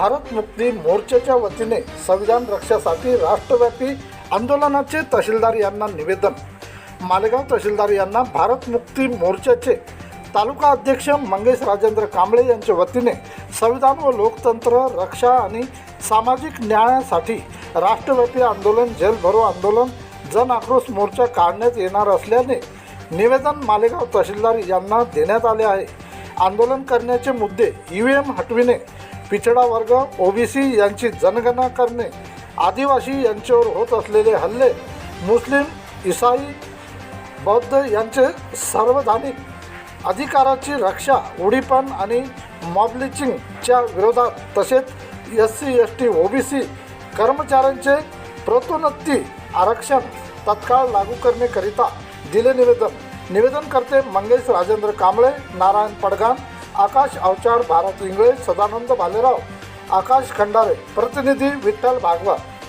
भारत मुक्ती मोर्चाच्या वतीने संविधान रक्षासाठी राष्ट्रव्यापी आंदोलनाचे तहसीलदार यांना निवेदन. मालेगाव तहसीलदार यांना भारत मुक्ती मोर्चाचे तालुका अध्यक्ष मंगेश राजेंद्र कांबळे यांच्या वतीने संविधान व लोकतंत्र रक्षा आणि सामाजिक न्यायासाठी राष्ट्रव्यापी आंदोलन जेल भरो आंदोलन जन आक्रोश मोर्चा काढण्यात येणार असल्याने निवेदन मालेगाव तहसीलदार यांना देण्यात आले आहे. आंदोलन करण्याचे मुद्दे ई व्ही एम हटविणे पिछडा वर्ग ओबीसी यांची जनगणना करणे आदिवासी यांच्यावर होत असलेले हल्ले मुस्लिम इसाई बौद्ध यांचे सार्वधानिक अधिकाराची रक्षा उडीपण आणि मॉबलिचिंगच्या विरोधात तसेच S C S T OBC कर्मचाऱ्यांचे प्रोतोन्नती आरक्षण तत्काळ लागू करण्याकरिता दिले निवेदन. निवेदन करते मंगेश राजेंद्र कांबळे नारायण पडगाण आकाश अवचार भारत इंगळे सदानंद भालेराव आकाश खंडारे प्रतिनिधी विठ्ठल भागवत